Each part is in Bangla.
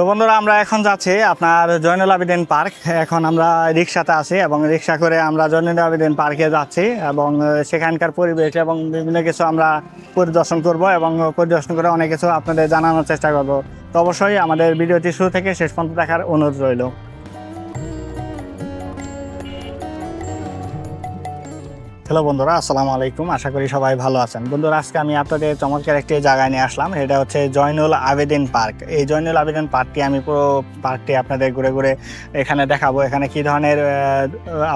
তো বন্ধুরা, আমরা এখন যাচ্ছি আপনার জয়নুল আবেদিন পার্ক। এখন আমরা রিক্সাতে আছি এবং রিক্সা করে আমরা জয়নুল আবেদিন পার্কে যাচ্ছি এবং সেখানকার পরিবেশ এবং বিভিন্ন কিছু আমরা পরিদর্শন করব এবং পরিদর্শন করে অনেক কিছু আপনাদের জানানোর চেষ্টা করব। তো অবশ্যই আমাদের ভিডিওটি শুরু থেকে শেষ পর্যন্ত দেখার অনুরোধ রইল। হ্যালো বন্ধুরা, আসসালামু আলাইকুম। আশা করি সবাই ভালো আছেন। বন্ধুরা, আজকে আমি আপনাদের চমৎকার একটি জায়গায় নিয়ে আসলাম। এটা হচ্ছে জয়নুল আবেদিন পার্ক। এই জয়নুল আবেদিন পার্কটি আমি পুরো পার্কটি আপনাদের ঘুরে ঘুরে এখানে দেখাবো। এখানে কি ধরনের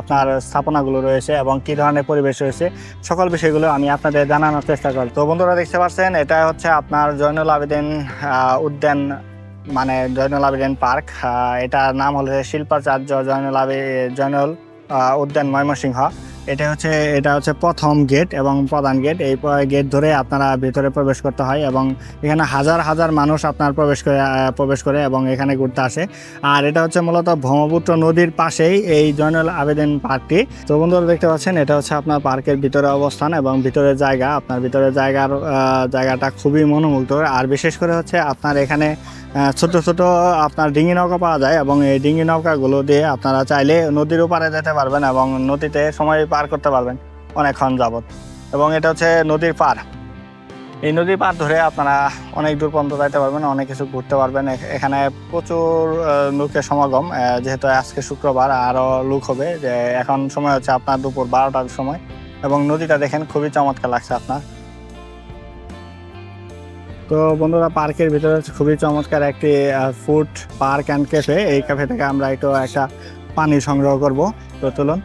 আপনার স্থাপনাগুলো রয়েছে এবং কি ধরনের পরিবেশ রয়েছে, সকল বিষয়গুলো আমি আপনাদের জানানোর চেষ্টা করি তো বন্ধুরা, দেখতে পাচ্ছেন, এটা হচ্ছে আপনার জয়নুল আবেদিন উদ্যান মানে জয়নুল আবেদিন পার্ক। এটার নাম হলো শিল্পাচার্য জয়নুল আবে, জয়নুল উদ্যান ময়মনসিংহ। এটা হচ্ছে এটা হচ্ছে প্রথম গেট এবং প্রধান গেট এই গেট ধরে আপনারা ভিতরে প্রবেশ করতে হয় এবং এখানে হাজার হাজার মানুষ আপনার প্রবেশ করে প্রবেশ করে এবং এখানে ঘুরতে আসে। আর এটা হচ্ছে মূলত ব্রহ্মপুত্র নদীর পাশেই এই জয়নুল আবেদন পার্কটি। তো বন্ধুরা দেখতে পাচ্ছেন, এটা হচ্ছে আপনার পার্কের ভিতরে অবস্থান এবং ভিতরের জায়গা। আপনার ভিতরের জায়গার জায়গাটা খুবই মনোমুগ্ধ আর বিশেষ করে হচ্ছে আপনার এখানে ছোট ছোট আপনার ডিঙি নৌকা পাওয়া যায় এবং এই ডিঙি নৌকাগুলো দিয়ে আপনারা চাইলে নদীর ওপারে যেতে পারবেন এবং নদীতে সময় পার করতে পারবেন অনেকক্ষণ যাবৎ। এবং এটা হচ্ছে নদীর পার এই নদীর পার ধরে আপনারা অনেক দূর পর্যন্ত যাইতে পারবেন, অনেক কিছু ঘুরতে পারবেন। এখানে প্রচুর লোকের সমাগম যেহেতু আজকে শুক্রবার আরও লোক হবে। যে এখন সময় হচ্ছে আপনার দুপুর বারোটার সময়। এবং নদীটা দেখেন খুবই চমৎকার লাগছে আপনার। তো বন্ধুরা, পার্কের ভিতরে হচ্ছে খুবই চমৎকার একটি ফুড পার্ক অ্যান্ড ক্যাফে। এই ক্যাফে থেকে আমরা একটু একটা পানি সংগ্রহ করব। তো চলুন।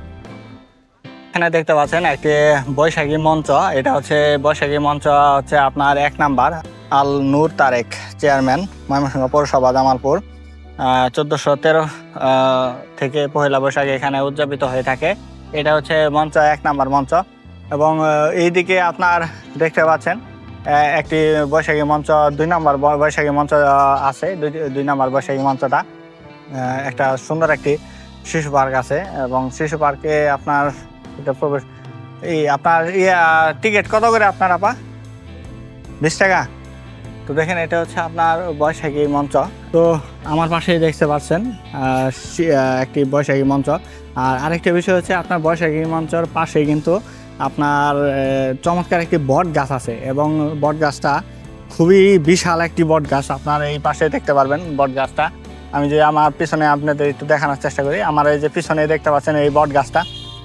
এখানে দেখতে পাচ্ছেন একটি বৈশাখী মঞ্চ। এটা হচ্ছে বৈশাখী মঞ্চ হচ্ছে আপনার এক নাম্বার। আল নূর তারেক, চেয়ারম্যান, ময়মনসিংহ পৌরসভা, জামালপুর। চোদ্দোশো তেরো থেকে পহেলা বৈশাখী এখানে উদযাপিত হয়ে থাকে। এটা হচ্ছে মঞ্চ, এক নাম্বার মঞ্চ। এবং এইদিকে আপনার দেখতে পাচ্ছেন একটি বৈশাখী মঞ্চ, দুই নম্বর বৈশাখী মঞ্চ আছে। দুই দুই নম্বর বৈশাখী মঞ্চটা একটা সুন্দর একটি শিশু পার্ক আছে। এবং শিশু পার্কে আপনার এটা প্রবেশ এই আপনার ইয়া টিকিট কত করে আপনার আপা? বিশ টাকা? তো দেখেন, এটা হচ্ছে আপনার বৈশাখী মঞ্চ। তো আমার পাশেই দেখতে পাচ্ছেন একটি বৈশাখী মঞ্চ। আর আরেকটা বিষয় হচ্ছে, আপনার বৈশাখী মঞ্চের পাশে কিন্তু আপনার চমৎকার একটি বট গাছ আছে। এবং বট গাছটা খুবই বিশাল একটি বট গাছ। আপনার এই পাশে দেখতে পারবেন বট গাছটা। আমি যে আমার পিছনে আপনাদের একটু দেখানোর চেষ্টা করি, আমার এই যে পিছনে দেখতে পাচ্ছেন এই বট গাছটা।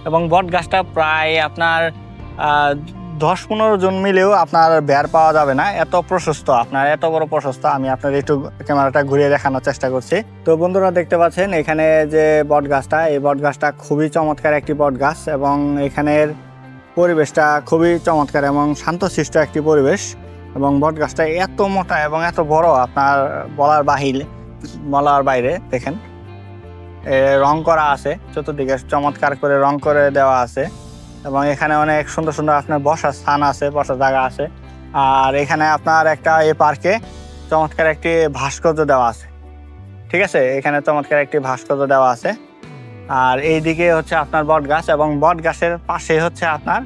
এবং বট গাছটা প্রায় আপনার দশ পনেরো জন মিলেও আপনার বের পাওয়া যাবে না। এত প্রশস্ত আপনার, এত বড় প্রশস্ত। আমি আপনার একটু ক্যামেরাটা ঘুরিয়ে দেখানোর চেষ্টা করছি। তো বন্ধুরা দেখতে পাচ্ছেন, এখানে যে বট গাছটা, এই বট গাছটা খুবই চমৎকার একটি বট গাছ এবং এখানের পরিবেশটা খুবই চমৎকার এবং শান্তশিষ্ট একটি পরিবেশ। এবং বট গাছটা এত মোটা এবং এত বড়, আপনার বলার বাহির বলার বাইরে, দেখেন। রং করা আছে। চতুর্দিকে চমৎকার করে রং করে দেওয়া আছে। এবং এখানে অনেক সুন্দর সুন্দর আপনার বসার স্থান আছে, বসার জায়গা আছে। আর এখানে আপনার একটা এ পার্কে চমৎকার একটি ভাস্কর্য দেওয়া আছে। ঠিক আছে? এখানে চমৎকার একটি ভাস্কর্য দেওয়া আছে। আর এইদিকে হচ্ছে আপনার বট গাছ এবং বট গাছের পাশে হচ্ছে আপনার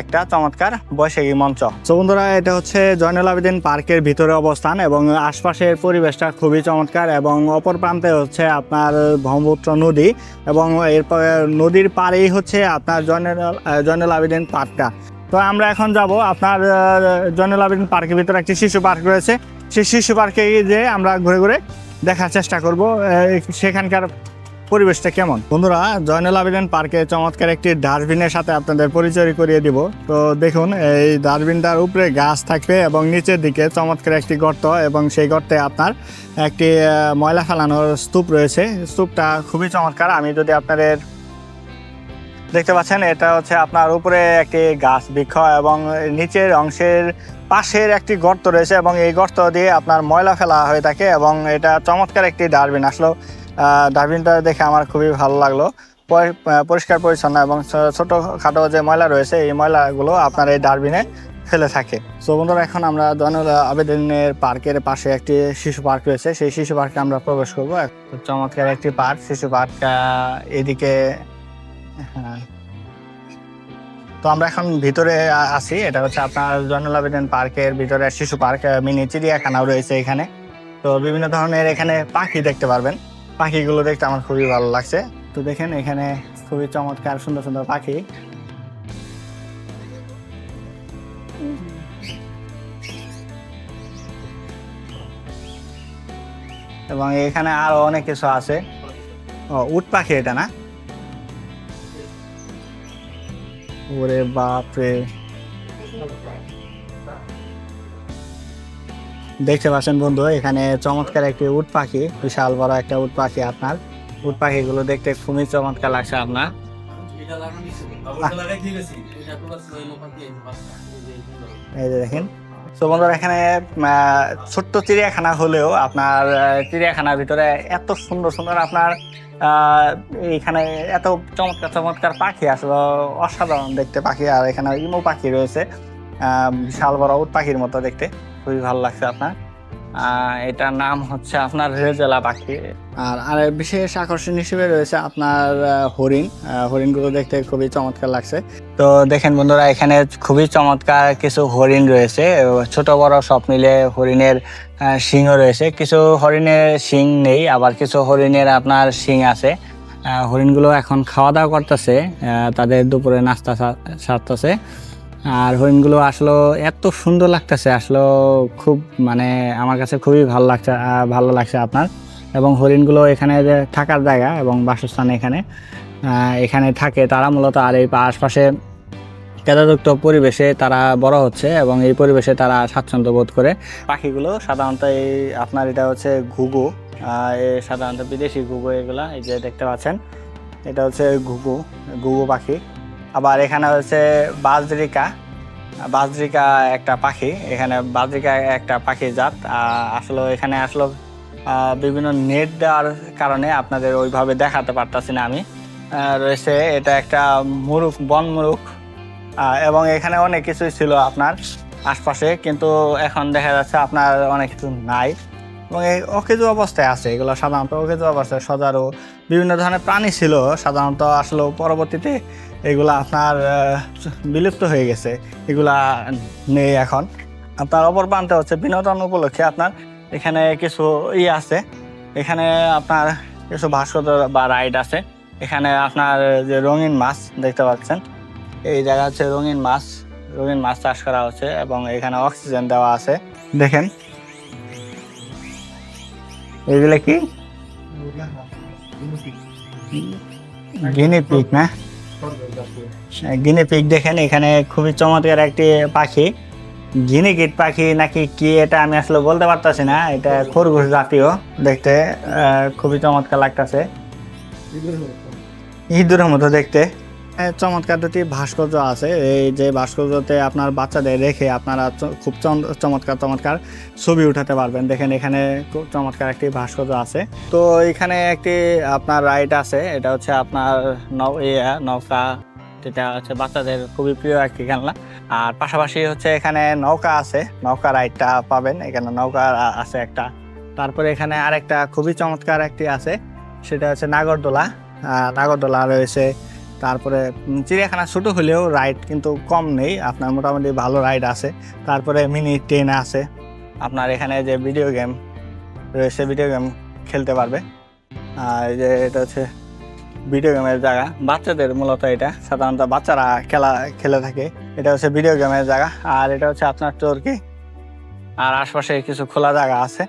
একটা চমৎকার বৈশাখী মঞ্চ। তো বন্ধুরা, এটা হচ্ছে জয়নুল আবেদিন পার্কের ভিতরে অবস্থান এবং আশপাশের পরিবেশটা খুবই চমৎকার এবং অপর প্রান্তে হচ্ছে আপনার ব্রহ্মপুত্র নদী এবং এরপর নদীর পাড়েই হচ্ছে আপনার জয়নুল জয়নুল আবেদিন পার্কটা। তো আমরা এখন যাব আপনার জয়নুল আবেদিন পার্কের ভিতরে একটি শিশু পার্ক রয়েছে। সেই শিশু পার্কে যে আমরা ঘুরে ঘুরে দেখার চেষ্টা করব সেখানকার পরিবেশটা কেমন? বন্ধুরা, জয়নুল আবেদিন পার্কে চমৎকার একটি ডাস্টবিনের সাথে আপনাদের পরিচয় করিয়ে দিব। তো দেখুন, এই ডাস্টবিনটার উপরে গাছ থাকবে এবং নিচের দিকে চমৎকার একটি গর্ত এবং সেই গর্তে আপনার একটি ময়লা ফেলানোর স্তূপ রয়েছে। স্তূপটা খুবই চমৎকার। আমি যদি আপনাদের দেখতে পাচ্ছেন, এটা হচ্ছে আপনার উপরে একটি গাছ বৃক্ষ এবং নিচের অংশের পাশের একটি গর্ত রয়েছে এবং এই গর্ত দিয়ে আপনার ময়লা ফেলা হয়ে থাকে এবং এটা চমৎকার একটি ডাস্টবিন। আসলো ডাস্টবিনটা দেখে আমার খুবই ভালো লাগল। পরিষ্কার, পরিচ্ছন্ন এবং ছো- ছোটখাটো যে ময়লা রয়েছে, এই ময়লাগুলো আপনার এই ডাস্টবিনে ফেলে থাকে। সো বন্ধুরা, এখন আমরা জয়নুল আবেদিনের পার্কের পাশে একটি শিশু পার্ক রয়েছে। সেই শিশু পার্কে আমরা প্রবেশ করব। চমৎকার একটি পার্ক। শিশু পার্ক এদিকে হ্যাঁ। তো আমরা এখন ভিতরে আছি। এটা হচ্ছে আপনার জয়নুল আবেদিন পার্কের ভিতরে শিশু পার্ক মিনি চিড়িয়াখানাও রয়েছে এখানে। তো বিভিন্ন ধরনের এখানে পাখি দেখতে পারবেন। পাখিগুলো দেখতে আমার খুবই ভালো লাগছে। তো দেখেন এখানে খুবই চমৎকার, সুন্দর সুন্দর পাখি। এবং এখানে আরও অনেক কিছু আছে। ও, উট পাখি এটা না? ওরে বাপরে। দেখতে পাচ্ছেন বন্ধু, এখানে চমৎকার একটি উট পাখি, বিশাল বড় একটা উট পাখি আপনার। উট পাখিগুলো দেখতে খুবই চমৎকার লাগছে আপনার। এই যে দেখেন। তো বন্ধুরা, এখানে ছোট্ট চিড়িয়াখানা হলেও আপনার চিড়িয়াখানার ভিতরে এত সুন্দর সুন্দর আপনার এখানে এত চমৎকার চমৎকার পাখি আসলে অসাধারণ দেখতে পাখি। আর এখানে ইমো পাখি রয়েছে বিশাল বড় উট পাখির মতো দেখতে। খুবই ভালো লাগছে আপনার। এটার নাম হচ্ছে আপনার রেজেলা পাখি। আর আর বিশেষ আকর্ষণ হিসেবে রয়েছে আপনার হরিণ। হরিণগুলো দেখতে খুবই চমৎকার লাগছে। তো দেখেন বন্ধুরা এখানে খুবই চমৎকার কিছু হরিণ রয়েছে। ছোট বড় সব মিলে হরিণের শিংও রয়েছে। কিছু হরিণের শিং নেই আবার কিছু হরিণের আপনার শিং আছে। হরিণগুলো এখন খাওয়া দাওয়া করতেছে তাদের দুপুরে নাস্তা সারতেছে। আর হরিণগুলো আসলে এত সুন্দর লাগতেছে, আসলে খুব মানে আমার কাছে খুবই ভালো লাগছে ভালো লাগছে আপনার। এবং হরিণগুলো এখানে থাকার জায়গা এবং বাসস্থান এখানে এখানে থাকে, তারা মূলত আর এই আশপাশে কেদাযুক্ত পরিবেশে তারা বড় হচ্ছে এবং এই পরিবেশে তারা স্বাচ্ছন্দ্য বোধ করে। পাখিগুলো সাধারণত এই আপনার এটা হচ্ছে ঘুঘু সাধারণত বিদেশি ঘুঘু এগুলা, এই যে দেখতে পাচ্ছেন, এটা হচ্ছে ঘুঘু ঘুঘু পাখি। আবার এখানে হচ্ছে বাজরিকা। বাজরিকা একটা পাখি, এখানে বাজরিকা একটা পাখি জাত। আসলে এখানে আসলে বিভিন্ন নেট দেওয়ার কারণে আপনাদের ওইভাবে দেখাতে পারতাছি না আমি। রয়েছে এটা একটা মুরুখ, বন মুরুখ। এবং এখানে অনেক কিছুই ছিল আপনার আশপাশে, কিন্তু এখন দেখা যাচ্ছে আপনার অনেক কিছু নাই। এবং এই অকেজু অবস্থায় আছে, এগুলো সাধারণত অকেজু অবস্থায় সজারু বিভিন্ন ধরনের প্রাণী ছিল। সাধারণত আসলে পরবর্তীতে এগুলা আপনার বিলুপ্ত হয়ে গেছে এগুলা নেই এখন। আপনার অপর প্রান্তে হচ্ছে বিনোদন উপলক্ষে আপনার এখানে কিছু ই আছে। এখানে আপনার কিছু ভাস্কর্য বা রাইড আছে। এখানে আপনার যে রঙিন মাছ দেখতে পাচ্ছেন এই জায়গা হচ্ছে রঙিন মাছ। রঙিন মাছ চাষ করা হচ্ছে এবং এখানে অক্সিজেন দেওয়া আছে। দেখেন। এগুলো কি? গিনি পিক না? গিনি পিক দেখেন এখানে খুবই চমৎকার একটি পাখি। গিনি গিট পাখি নাকি কি এটা আমি আসলে বলতে পারতাছি না এটা খরগোশ জাতীয় দেখতে আহ, খুবই চমৎকার লাগতেছে। ইঁদুরের মতো দেখতে। চমৎকার দুটি ভাস্কর্য আছে। এই যে ভাস্কর্যতে আপনার বাচ্চাদের রেখে আপনারা খুব চম- চমৎকার চমৎকার ছবি উঠাতে পারবেন। দেখেন এখানে খুব চমৎকার একটি ভাস্কর্য আছে। তো এখানে একটি আপনার রাইড আছে এটা হচ্ছে আপনার নৌ ইয়া, নৌকা যেটা হচ্ছে বাচ্চাদের খুবই প্রিয় একটি খেলনা। আর পাশাপাশি হচ্ছে এখানে নৌকা আছে নৌকা রাইডটা পাবেন। এখানে নৌকা আছে একটা। তারপরে এখানে আরেকটা খুবই চমৎকার একটি আছে সেটা হচ্ছে নাগরদোলা। নাগরদোলা রয়েছে তারপরে চিড়িয়াখানা ছোট হলেও রাইড কিন্তু কম নেই। আপনার মোটামুটি ভালো রাইড আছে। তারপরে মিনি ট্রেন আছে। আপনার এখানে যে ভিডিও গেম রয়েছে ভিডিও গেম খেলতে পারবে। আর যে এটা হচ্ছে ভিডিও গেমের জায়গা। বাচ্চাদের মূলত এটা। সাধারণত বাচ্চারা খেলা, খেলে থাকে। এটা হচ্ছে ভিডিও গেমের জায়গা। আর এটা হচ্ছে আপনার চোরকি। আর আশপাশে কিছু খোলা জায়গা আছে।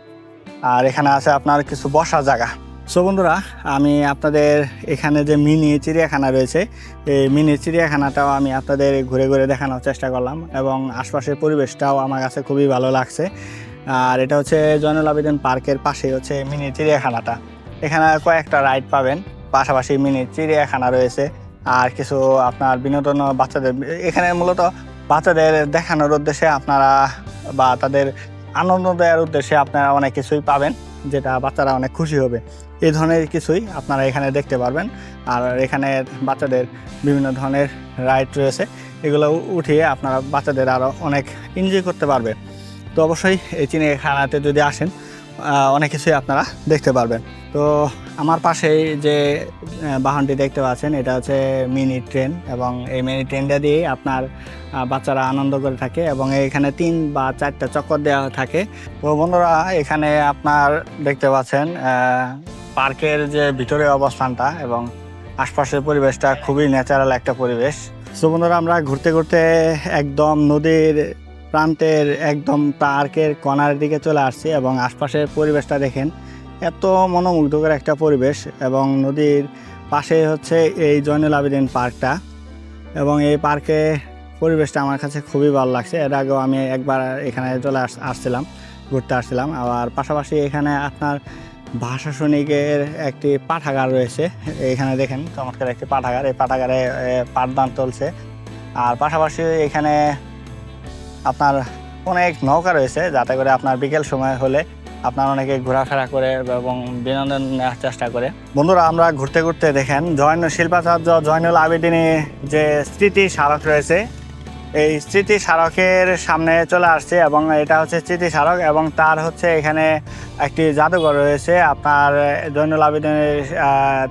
আর এখানে আছে আপনার কিছু বসার জায়গা। সো বন্ধুরা, আমি আপনাদের এখানে যে মিনি চিড়িয়াখানা রয়েছে, এই মিনি চিড়িয়াখানাটাও আমি আপনাদের ঘুরে ঘুরে দেখানোর চেষ্টা করলাম এবং আশপাশের পরিবেশটাও আমার কাছে খুবই ভালো লাগছে। আর এটা হচ্ছে জয়নুল আবেদিন পার্কের পাশে হচ্ছে মিনি চিড়িয়াখানাটা। এখানে কয়েকটা রাইড পাবেন, পাশাপাশি মিনি চিড়িয়াখানা রয়েছে। আর কিছু আপনার বিনোদন বাচ্চাদের, এখানে মূলত বাচ্চাদের দেখানোর উদ্দেশ্যে আপনারা বা তাদের আনন্দ দেওয়ার উদ্দেশ্যে আপনারা অনেক কিছুই পাবেন, যেটা বাচ্চারা অনেক খুশি হবে। এই ধরনের কিছুই আপনারা এখানে দেখতে পারবেন। আর এখানে বাচ্চাদের বিভিন্ন ধরনের রাইড রয়েছে। এগুলো উঠিয়ে আপনারা বাচ্চাদের আরও অনেক এনজয় করতে পারবে। তো অবশ্যই এই চিড়িয়াখানাতে যদি আসেন অনেক কিছুই আপনারা দেখতে পারবেন। তো আমার পাশেই যে বাহনটি দেখতে পাচ্ছেন, এটা হচ্ছে মিনি ট্রেন এবং এই মিনি ট্রেনটা দিয়ে আপনার বাচ্চারা আনন্দ করে থাকে এবং এখানে তিন বা চারটা চক্কর দেওয়া থাকে। তো বন্ধুরা, এখানে আপনার দেখতে পাচ্ছেন পার্কের যে ভিতরে অবস্থানটা এবং আশপাশের পরিবেশটা খুবই ন্যাচারাল একটা পরিবেশ। তো বন্ধুরা, আমরা ঘুরতে ঘুরতে একদম নদীর প্রান্তের একদম পার্কের কর্নার দিকে চলে আসছি এবং আশপাশের পরিবেশটা দেখেন, এত মনোমুগ্ধকর একটা পরিবেশ এবং নদীর পাশে হচ্ছে এই জয়নুল আবেদিন পার্কটা এবং এই পার্কে পরিবেশটা আমার কাছে খুবই ভালো লাগছে। এর আগেও আমি একবার এখানে চলে আস, আসছিলাম, ঘুরতে আসছিলাম। আবার পাশাপাশি এখানে আপনার ভাষা সৈনিকের একটি পাঠাগার রয়েছে। এখানে দেখেন চমৎকার একটি পাঠাগার। এই পাঠাগারে পাঠদান চলছে। আর পাশাপাশি এখানে আপনার অনেক নৌকা রয়েছে, যাতে করে আপনার বিকেল সময় হলে আপনার অনেকে ঘোরাফেরা করে এবং বিনোদন নেওয়ার চেষ্টা করে। বন্ধুরা, আমরা ঘুরতে ঘুরতে দেখেন জয়ন শিল্পাচার্য, জয়নুল আবেদিনী যে স্মৃতি স্মারক রয়েছে, এই স্মৃতি স্মারকের সামনে চলে আসছে এবং এটা হচ্ছে স্মৃতি স্মারক এবং তার হচ্ছে এখানে একটি জাদুঘর রয়েছে। আপনার জয়নুল আবেদিনের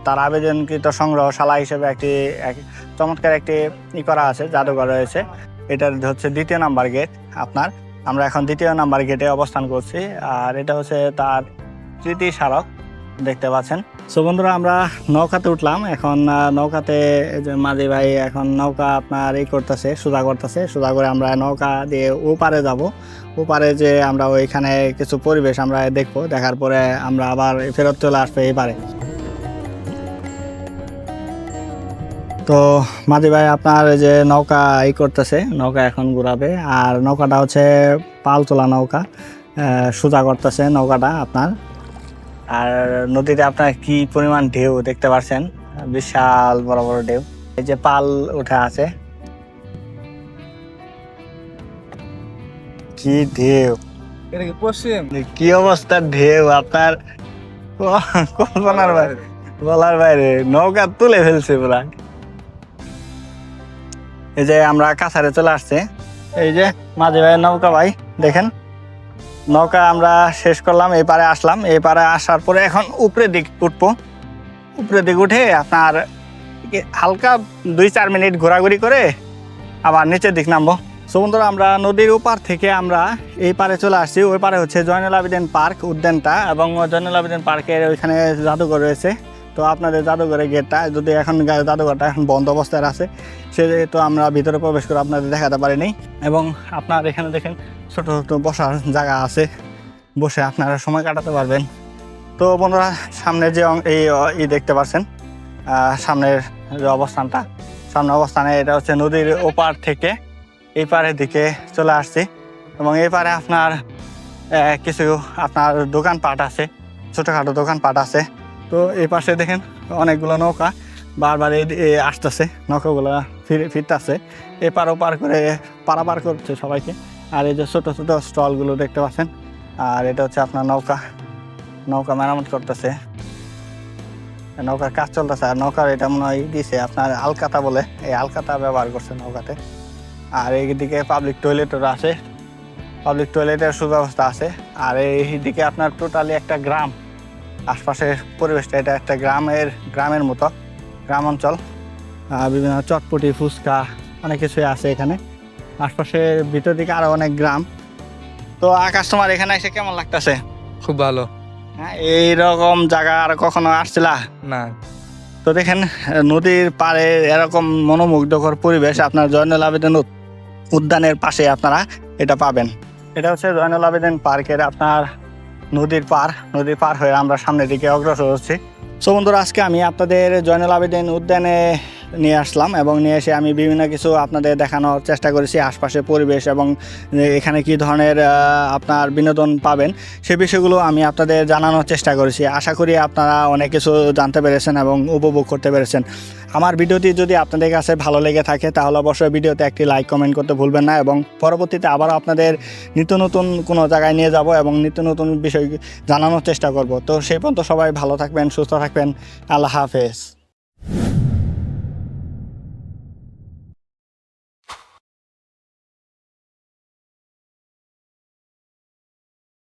তার আবেদনকৃত সংগ্রহশালা হিসেবে একটি, এক- চমৎকার একটি ই করা আছে, জাদুঘর রয়েছে। এটার হচ্ছে দ্বিতীয় নাম্বার গেট আপনার। আমরা এখন দ্বিতীয় নাম্বার গেটে অবস্থান করছি, আর এটা হচ্ছে তার স্মৃতি স্মারক, দেখতে পাচ্ছেন। সো বন্ধুরা, আমরা নৌকাতে উঠলাম। এখন নৌকাতে মাঝি ভাই এখন নৌকা আপনার এই করতেছে, সোজা করতেছে। সোজা করে আমরা নৌকা দিয়ে ওপারে যাব। ওপারে যে আমরা ওইখানে কিছু পরিবেশ আমরা দেখব। দেখার পরে আমরা আবার ফেরত চলে আসব এই পারে তো মাঝি ভাই আপনার এই যে নৌকা ই করতেছে নৌকা এখন ঘুরাবে। আর নৌকাটা হচ্ছে পাল তোলা নৌকা সোজা করতেছে নৌকাটা আপনার। আর নদীতে আপনার কি পরিমাণ ঢেউ দেখতে পাচ্ছেন বিশাল বড় বড় ঢেউ। এই যে পাল উঠে আছে। কি ঢেউ। কি অবস্থার ঢেউ আপনার? কল্পনার বাইরে। বলার বাইরে। নৌকা তুলে ফেলছে পুরা। এই যে আমরা কাছারে চলে আসছে। এই যে মাঝে ভাই নৌকা ভাই, দেখেন। নৌকা আমরা শেষ করলাম, এই পারে আসলাম। এই পারে আসার পরে এখন উপরে দিক উঠবো। উপরে দিক উঠে আপনার হালকা দুই চার মিনিট ঘোরাঘুরি করে আবার নিচের দিক নামবো। সো বন্ধুরা, আমরা নদীর ওপার থেকে আমরা এই পারে চলে আসছি। ওই পারে হচ্ছে জয়নুল আবেদিন পার্ক উদ্যানটা এবং জয়নুল আবেদিন পার্কের ওইখানে জাদুঘর রয়েছে। তো আপনাদের জাদুঘরের গেটটা যদি এখন জাদুঘরটা এখন বন্ধ অবস্থায় আছে সে সেহেতু আমরা ভিতরে প্রবেশ করে আপনাদের দেখাতে পারিনি। এবং আপনার এখানে দেখেন ছোট ছোট বসার জায়গা আছে, বসে আপনারা সময় কাটাতে পারবেন। তো বন্ধুরা সামনে যে এই ই দেখতে পাচ্ছেন সামনের যে অবস্থানটা, সামনের অবস্থানে এটা হচ্ছে নদীর ওপার থেকে এই পারের দিকে চলে আসছি। এবং এই পারে আপনার কিছু আপনার দোকানপাট আছে, ছোটোখাটো দোকানপাট আছে। তো এই পাশে দেখেন অনেকগুলো নৌকা বারবার এই আসতেছে, নৌকাগুলো ফিরে ফিরতেছে। এপার ওপার করে পারাপার করছে সবাইকে। আর এই যে ছোটো ছোটো স্টলগুলো দেখতে পাচ্ছেন, আর এটা হচ্ছে আপনার নৌকা নৌকা মেরামত করতেছে। নৌকার কাজ চলতেছে, আর নৌকার এটা মনে হয় দিছে আপনার আলকাতা বলে, এই আলকাতা ব্যবহার করছে নৌকাতে। আর এইদিকে পাবলিক টয়লেটও আছে পাবলিক টয়লেটের সুব্যবস্থা আছে। আর এইদিকে আপনার টোটালি একটা গ্রাম আশপাশের পরিবেশটা এটা একটা গ্রামের গ্রামের মতো গ্রাম অঞ্চল বিভিন্ন চটপটি ফুচকা অনেক কিছুই আছে এখানে। আশপাশের ভিতর দিকে আরও অনেক গ্রাম। তো আকাশ তোমার এখানে এসে কেমন লাগতেছে? খুব ভালো। হ্যাঁ এইরকম জায়গা আর কখনো আসছিলা? না। তো দেখেন নদীর পাড়ে এরকম মনোমুগ্ধকর পরিবেশ আপনার জয়নুল আবেদন উদ- উদ্যানের পাশে আপনারা এটা পাবেন। এটা হচ্ছে জয়নুল আবেদন পার্কের আপনার নদীর পার নদীর পার হয়ে আমরা সামনের দিকে অগ্রসর হচ্ছি। সো বন্ধুরা, আজকে আমি আপনাদের জয়নুল আবেদিন উদ্যানে নিয়ে আসলাম এবং নিয়ে এসে আমি বিভিন্ন কিছু আপনাদের দেখানোর চেষ্টা করেছি আশপাশের পরিবেশ এবং এখানে কি ধরনের আপনার বিনোদন পাবেন সে বিষয়গুলো আমি আপনাদের জানানোর চেষ্টা করেছি। আশা করি আপনারা অনেক কিছু জানতে পেরেছেন এবং উপভোগ করতে পেরেছেন। আমার ভিডিওটি যদি আপনাদের কাছে ভালো লেগে থাকে, তাহলে অবশ্যই ভিডিওতে একটি লাইক, কমেন্ট করতে ভুলবেন না এবং পরবর্তীতে আবার আপনাদের নিত্য নতুন কোনো জায়গায় নিয়ে যাব এবং নিত্য নতুন বিষয় জানানোর চেষ্টা করব। তো সেই পর্যন্ত সবাই ভালো থাকবেন, সুস্থ থাকবেন। আল্লাহ হাফেজ।